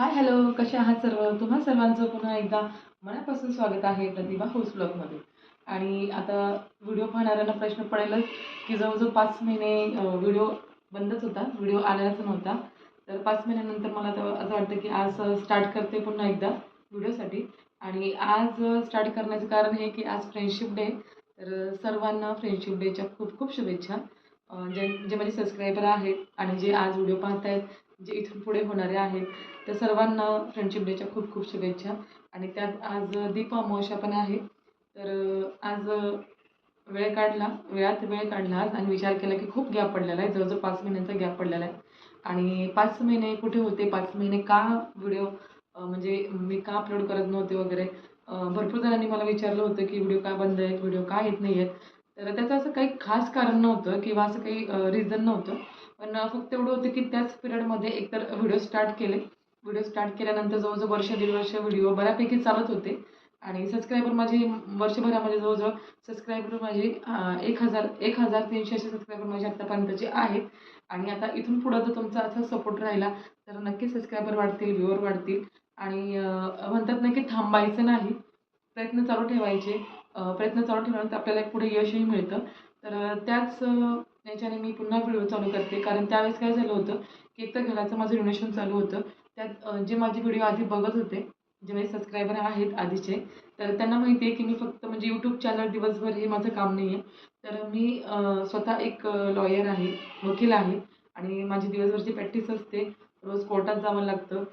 Hi hello कसे आहात सर्व? तुम्हा सर्वांचं पुन्हा एकदा मनापासून स्वागत आहे प्रतिभा हाऊस ब्लॉगमध्ये आणि आता व्हिडिओ पाहणाऱ्यांना प्रश्न पडेलच की जवळजवळ पाच महिने व्हिडिओ बंदच होता. व्हिडिओ आलेलाच नव्हता. तर पाच महिन्यानंतर मला तर असं वाटतं की आज स्टार्ट करते पुन्हा एकदा व्हिडिओसाठी आणि आज स्टार्ट करण्याचं कारण हे की आज फ्रेंडशिप डे तर सर्वांना फ्रेंडशिप डेच्या खूप खूप शुभेच्छा. जे जे माझे सबस्क्रायबर आहेत आणि जे आज व्हिडिओ पाहत आहेत जे इथून पुढे होणारे आहेत. त्या सर्वांना फ्रेंडशिप डेच्या खूप खूप शुभेच्छा. आणि त्यात आज दीप अमावस्या पण आहे तर आज वेळ काढला. वेळात वेळ काढला आज आणि विचार केला की खूप गॅप पडलेला आहे. जवळजवळ पाच महिन्यांचा गॅप पडलेला आहे. आणि पाच महिने कुठे होते? पाच महिने का व्हिडिओ म्हणजे मी का अपलोड करत नव्हते वगैरे? भरपूर जणांनी मला विचारलं होतं की व्हिडिओ का बंद आहेत? व्हिडिओ का येत नाही आहेत तर त्याचं असं काही खास कारण नव्हतं किंवा असं काही रिझन नव्हतं. पण फक्त एवढं होतं की त्याच पिरियडमध्ये एकतर व्हिडिओ स्टार्ट केले. व्हिडिओ स्टार्ट केल्यानंतर जवळजवळ वर्ष दीड वर्ष व्हिडिओ बऱ्यापैकी चालत होते. आणि सबस्क्रायबर माझे वर्षभरामध्ये जवळजवळ सबस्क्रायबर माझे एक हजार एक हजार तीनशे असे सबस्क्रायबर माझे आत्तापर्यंतचे आहेत. आणि आता इथून पुढं जर तुमचा असा सपोर्ट राहिला तर नक्की सबस्क्रायबर वाढतील व्ह्युअर वाढतील. आणि म्हणतात ना की थांबायचं नाही. प्रयत्न चालू ठेवायचे. प्रयत्न चालू ठेवल्यानंतर आपल्याला पुढे यशही मिळतं. तर त्याच याच्याने मी पुन्हा व्हिडिओ चालू करते. कारण त्यावेळेस काय झालं होतं की एक तर घराचं माझं रिनोव्हेशन चालू होतं. त्यात जे माझे व्हिडिओ आधी बघत होते जे माझे सबस्क्रायबर आहेत आधीचे तर त्यांना माहिती आहे की मी फक्त म्हणजे यूट्यूब चॅनल दिवसभर हे माझं काम नाही आहे तर मी स्वतः एक लॉयर आहे वकील आहे. आणि माझी दिवसभरची प्रॅक्टिस असते. रोज कोर्टात जावं लागतं.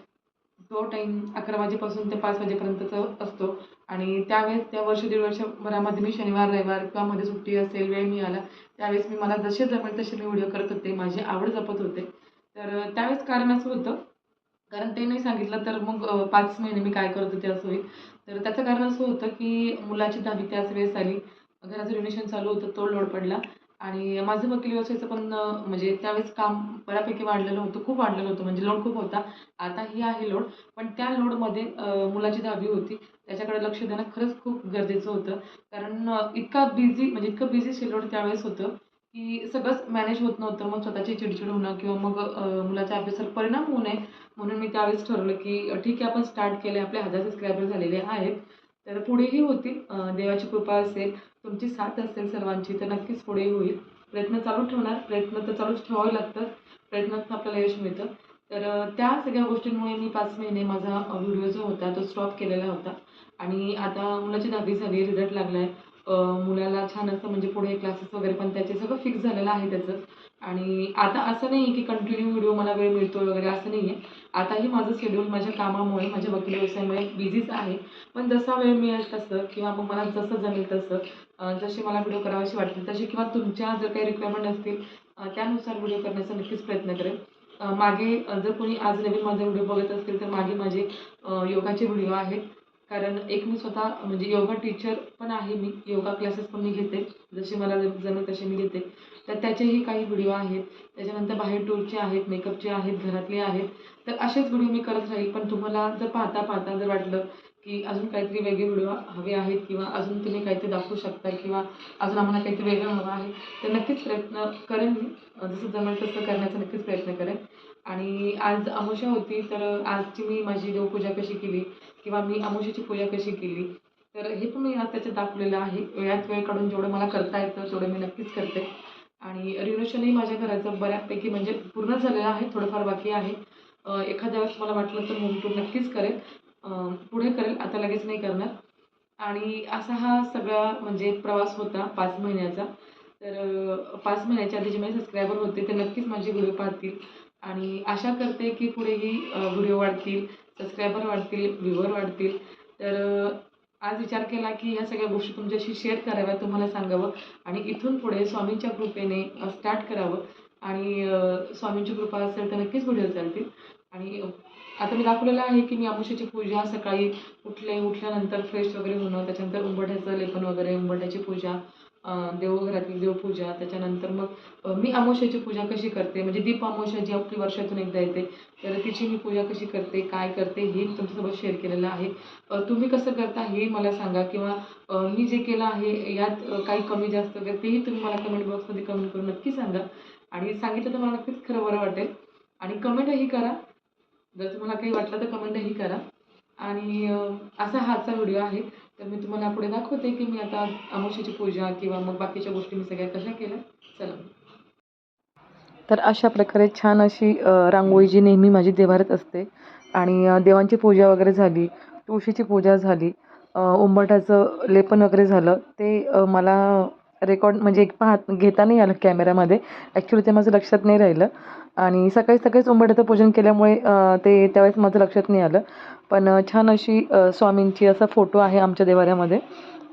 तो टाईम अकरा वाजेपासून ते पाच वाजेपर्यंतचा असतो. आणि त्यावेळेस त्या वर्ष दीड वर्षभरामध्ये मी शनिवार रविवार किंवा मध्ये सुट्टी असेल वेळ मिळाला त्यावेळेस मी मला जसे जमेल तसे मी व्हिडिओ करत होते. माझी आवड जपत होते. तर त्यावेळेस कारण असं होतं. कारण ते नाही सांगितलं तर मग पाच महिने मी काय करत होते असं होईल तर त्याचं कारण असं होतं की मुलाची दहावी त्याच वेळेस आली. घराचं रिनेशन चालू होतं तो लोड पडला. आणि माझं वकील व्यवसायाचं पण म्हणजे त्यावेळेस काम बऱ्यापैकी वाढलेलं होतं खूप वाढलेलं होतं म्हणजे लोड खूप होता. आता ही आहे लोड पण त्या लोडमध्ये मुलाची दहावी होती. त्याच्याकडे लक्ष देणं खरंच खूप गरजेचं होतं. कारण इतका बिझी म्हणजे इतकं बिझी शेलोड त्यावेळेस होतं की सगळंच मॅनेज होत नव्हतं. मग स्वतःची चिडचिड होणं किंवा मग मुलाच्या अभ्यासावर परिणाम होऊ नये. म्हणून मी त्यावेळेस ठरवलं की ठीक आहे आपण स्टार्ट केले आपले हजार सबस्क्रायबर झालेले आहेत. तर पुढेही होतील. देवाची कृपा असेल. तुमची साथ असेल सर्वांची तर नक्कीच पुढे होईल. प्रयत्न चालू ठेवणार प्रयत्न तर चालूच ठेवावे लागतात प्रयत्नात आपल्याला यश मिळतं. तर त्या सगळ्या गोष्टींमुळे मी पाच महिने माझा व्हिडिओ जो होता तो स्टॉप केलेला होता. आणि आता मुलाची दहावी झाली रिझल्ट लागला आहे मुलाला छान असं म्हणजे पुढे क्लासेस वगैरे पण त्याचे सगळं फिक्स झालेलं आहे त्याचं. आणि आता असं नाही आहे की कंटिन्यू व्हिडिओ मला वेळ मिळतो वगैरे असं नाही आहे आताही माझं शेड्यूल माझ्या कामामुळे माझ्या वकील व्यवसायामुळे बिझीच आहे. पण जसा वेळ मिळेल तसं किंवा मग मला जसं जमेल तसं जसे मला व्हिडिओ करावेसे वाटतील तसे किंवा तुमच्या जर काही रिक्वायरमेंट असतील त्यानुसार व्हिडिओ करण्याचा नक्कीच प्रयत्न करेल मागे जर कोणी आज नवीन माझा व्हिडिओ बघत असतील तर मागे माझे योगाचे व्हिडिओ आहेत. कारण एक मी स्वतः म्हणजे योगा टीचर पण आहे मी योगा क्लासेस पण मी घेते. जसे मला जमेल तसे मी घेते. तर त्याचेही काही व्हिडिओ आहेत. त्याच्यानंतर बाहेर टूरचे आहेत मेकअपचे आहेत घरातले आहेत. तर असेच व्हिडिओ मी करत राहील. पण तुम्हाला जर पाहता पाहता जर वाटलं की अजून काहीतरी वेगळे व्हिडिओ हवे आहेत किंवा अजून तुम्ही काहीतरी दाखवू शकता किंवा अजून आम्हाला काहीतरी वेगळं हवं आहे तर नक्कीच प्रयत्न करेन मी. जसं जमेल तसं करण्याचा नक्कीच प्रयत्न करेन. आणि आज अमोशा होती तर आजची मी माझी देवपूजा कशी केली किंवा मी अमावस्याची पूजा कशी केली तर हे पण मी आज त्याच्यात दाखवलेलं आहे. वेळात वेळ काढून जेवढं मला करता येतं तेवढं मी नक्कीच करते. आणि रिनोव्हेशनही माझ्या घराचं बऱ्यापैकी म्हणजे पूर्ण झालेलं आहे थोडंफार बाकी आहे. एखाद्या वेळेस मला वाटलं तर होम टूर नक्कीच करेल. पुढे करेल आता लगेच नाही करणार. आणि असा हा सगळा म्हणजे प्रवास होता पाच महिन्याचा. तर पाच महिन्याच्या आधी जे माझे सबस्क्रायबर होते ते नक्कीच माझे व्हिडिओ पाहतील. आणि आशा करते की पुढेही व्हिडिओ वाढतील. सबस्क्रायबर वाढतील व्ह्यूवर वाढतील. तर आज विचार केला की ह्या सगळ्या गोष्टी तुमच्याशी शेअर कराव्या तुम्हाला सांगावं. आणि इथून पुढे स्वामींच्या कृपेने स्टार्ट करावं. आणि स्वामींची कृपा असेल तर नक्कीच व्हिडिओ चालतील. आणि आता मी दाखवलेलं आहे की मी अमुष्याची पूजा सकाळी उठले उठल्यानंतर फ्रेश वगैरे होणं त्याच्यानंतर उंबरठ्याचं लेपन वगैरे उंबरठ्याची पूजा देवघरातील देवपूजा त्याच्यानंतर मग मी अमावस्याची पूजा कशी करते? म्हणजे दीप अमावस्या जी आपली वर्षातून एकदा येते तर तिची मी पूजा कशी करते काय करते हे मी तुमच्यासोबत शेअर केलेलं आहे. तुम्ही कसं करता हे मला सांगा किंवा मी जे केलं आहे यात काही कमी जास्त वगैरे तेही तुम्ही मला कमेंट बॉक्समध्ये कमेंट करून नक्की सांगा. आणि सांगितलं तर मला नक्कीच खरं बरं वाटेल. आणि कमेंटही करा. जर तुम्हाला काही वाटलं तर कमेंटही करा. आणि असा हा आजचा व्हिडिओ आहे. तर मी तुम्हाला पुढे दाखवते की मी आता अमावस्येची पूजा किंवा मग बाकीच्या गोष्टी मी सगळ्या कशा केल्या चला. तर अशा प्रकारे छान अशी रांगोळी जी नेहमी माझी देवाऱ्यात असते आणि देवांची पूजा वगैरे झाली तुळशीची पूजा झाली अ, उंबरठ्याचं लेपन वगैरे झालं ते मला रेकॉर्ड म्हणजे एक पाहत घेता नाही आलं कॅमेऱ्यामध्ये. ॲक्च्युली ते माझं लक्षात नाही राहिलं. आणि सकाळी सकाळीच उंबरठ्याचं पूजन केल्यामुळे ते त्यावेळेस माझं लक्षात नाही आलं. पण छान अशी स्वामींची असा फोटो आहे आमच्या देवाऱ्यामध्ये.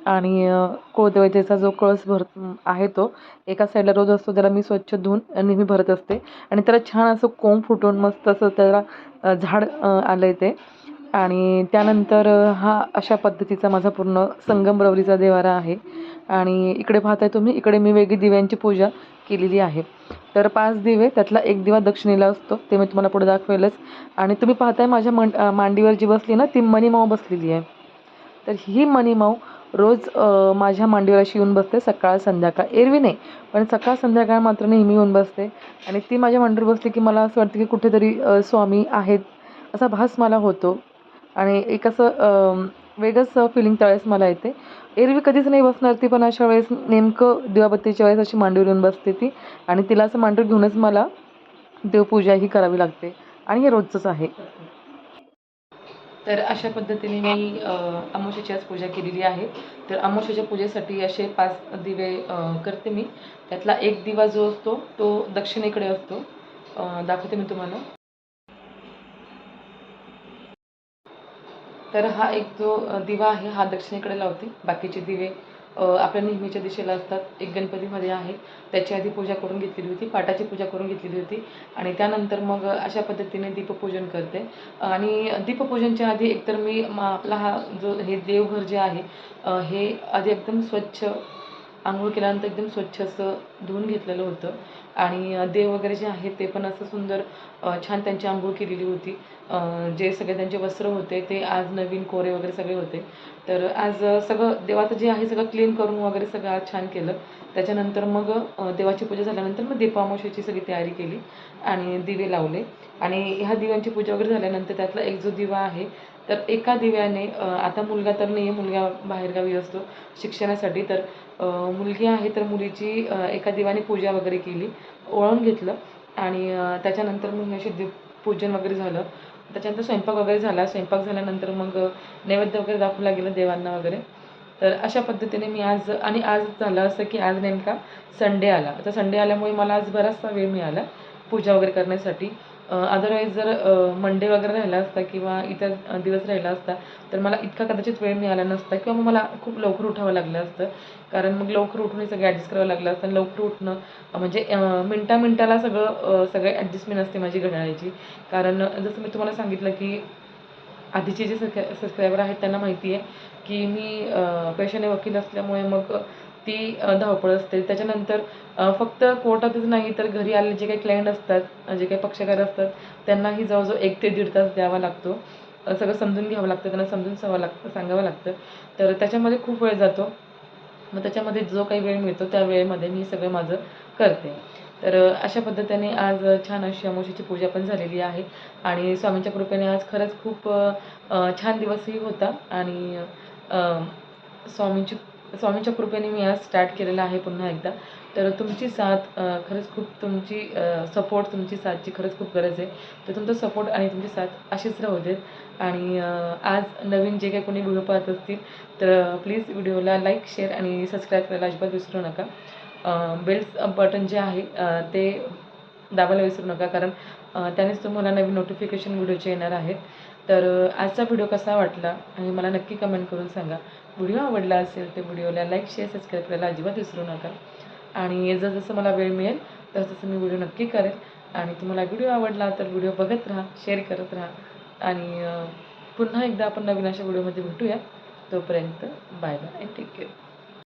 आणि अ, कुळदेवतेचा जो कळस भर आहे तो एका साईडला रोज असतो त्याला मी स्वच्छ धुवून नेहमी भरत असते. आणि त्याला छान असं कोंब फुटून मस्त असं त्याला झाड आलं आहे ते. आणि त्यानंतर हा अशा पद्धतीचा माझा पूर्ण संगमरवरीचा देवारा आहे. आणि इकडे पाहताय तुम्ही इकडे मी वेगळी दिव्यांची पूजा केलेली आहे. तर पाच दिवे त्यातला एक दिवा दक्षिणेला असतो ते मी तुम्हाला पुढे दाखवेलच. आणि तुम्ही पाहताय माझ्या मंड मांडीवर जी बसली ना ती मणिमाऊ बसलेली आहे. तर ही मणिमाऊ रोज माझ्या मांडीवर अशी येऊन बसते सकाळ संध्याकाळ. एरवी नाही पण सकाळ संध्याकाळ मात्र नेहमी येऊन बसते. आणि ती माझ्या मांडीवर बसली की मला असं वाटतं की कुठेतरी स्वामी आहेत असा भास मला होतो. आणि एक असं वेगळंच फिलिंग त्यावेळेस मला येते. एरवी कधीच नाही बसणार ती पण अशा वेळेस नेमकं दिवाबत्तीच्या वेळेस अशी मांडीवर घेऊन बसते ती. आणि तिला असं मांडीवर घेऊनच मला देवपूजा ही करावी लागते. आणि हे रोजचंच आहे. तर अशा पद्धतीने मी अ, आज पूजा केलेली आहे. तर अमावस्येच्या पूजेसाठी असे पाच दिवे करते मी. त्यातला एक दिवा जो असतो तो दक्षिणेकडे असतो. दाखवते मी तुम्हाला. तर हा एक जो दिवा आहे हा दक्षिणेकडे लावते. बाकीचे दिवे आपल्या नेहमीच्या दिशेला असतात. एक गणपतीमध्ये आहे. त्याची आधी पूजा करून घेतलेली होती. पाटाची पूजा करून घेतलेली होती. आणि त्यानंतर मग अशा पद्धतीने दीपपूजन करते. आणि दीपपूजनच्या आधी एकतर मी मा आपला हा जो हे देवघर जे आहे हे आधी एकदम स्वच्छ आंघोळ केल्यानंतर एकदम स्वच्छ असं धुवून घेतलेलं होतं. आणि देव वगैरे जे आहेत ते पण असं सुंदर छान त्यांची आंघोळ केलेली होती. जे सगळे त्यांचे वस्त्र होते ते आज नवीन कोरे वगैरे सगळे होते. तर आज सगळं देवाचं जे आहे सगळं क्लीन करून वगैरे सगळं आज छान केलं. त्याच्यानंतर मग देवाची पूजा झाल्यानंतर मग दीपामावशीची सगळी तयारी केली आणि दिवे लावले. आणि ह्या दिव्यांची पूजा वगैरे झाल्यानंतर त्यातला एक जो दिवा आहे तर एका दिव्याने आता मुलगा तर नाही आहे मुलगा बाहेरगावी असतो शिक्षणासाठी तर मुलगी आहे तर मुलीची एका दिवाने पूजा वगैरे केली ओळून घेतलं आणि त्याच्यानंतर मग असे दीप पूजन वगैरे झालं. त्याच्यानंतर स्वयंपाक वगैरे झाला. स्वयंपाक झाल्यानंतर मग नैवेद्य वगैरे दाखवला गेलं देवांना वगैरे. तर अशा पद्धतीने मी आज आणि आज झालं असं की आज नेमका संडे आला. तर संडे आल्यामुळे मला आज बराचसा वेळ मिळाला पूजा वगैरे करण्यासाठी. अदरवाईज जर मंडे वगैरे राहिला असता किंवा इतर दिवस राहिला असता तर मला इतका कदाचित वेळ मिळाला नसता किंवा मग मला खूप लवकर उठावं लागलं असतं. कारण मग लवकर उठून हे सगळं ॲडजस्ट करावं लागलं असतं आणि लवकर उठणं म्हणजे मिनटा मिनटाला सगळं सगळं ॲडजस्टमेंट असते माझी घड्याळाची. कारण जसं मी तुम्हाला सांगितलं की आधीचे जे सबस्क्राय सबस्क्रायबर आहेत त्यांना माहिती आहे की मी पेशाने वकील असल्यामुळे मग ती धावपळ असते. त्याच्यानंतर फक्त कोर्टातच नाही तर घरी आलेले जे काही क्लायंट असतात जे काही पक्षकार असतात त्यांनाही जवळजवळ एक ते दीड तास द्यावा लागतो. सगळं समजून घ्यावं लागतं त्यांना समजून सवा लागतं सांगावं लागतं. तर त्याच्यामध्ये खूप वेळ जातो. मग त्याच्यामध्ये जो काही वेळ मिळतो त्या वेळेमध्ये मी सगळं माझं करते. तर अशा पद्धतीने आज छान अशी अमोशीची पूजा पण झालेली आहे. आणि स्वामींच्या कृपेने आज खरंच खूप छान दिवसही होता. आणि स्वामींची स्वामींच्या कृपेने मी आज स्टार्ट केलेला आहे पुन्हा एकदा. तर तुमची साथ खरंच खूप तुमची सपोर्ट तुमची साथची खरंच खूप गरज आहे. तर तुमचा सपोर्ट आणि तुमची साथ अशीच राहू देत. आणि आज नवीन जे काही कोणी व्हिडिओ पाहत असतील तर प्लीज व्हिडिओला लाईक शेअर आणि सबस्क्राईब करायला अजिबात विसरू नका. बेल्स बटन जे आहे ते दाबायला विसरू नका. कारण त्यानेच तुम्हाला नवीन नोटिफिकेशन व्हिडिओचे येणार आहेत. तर आजचा व्हिडिओ कसा वाटला? आणि मला नक्की कमेंट करून सांगा. व्हिडिओ आवडला असेल तर व्हिडिओला लाईक शेअर सबस्क्राईब करायला अजिबात विसरू नका. आणि जसं मला वेळ मिळेल तसं तसं मी व्हिडिओ नक्की करेल. आणि तुम्हाला व्हिडिओ आवडला तर व्हिडिओ बघत राहा शेअर करत राहा. आणि पुन्हा एकदा आपण नवीन अशा व्हिडिओमध्ये भेटूया. तोपर्यंत बाय बाय टेक केअर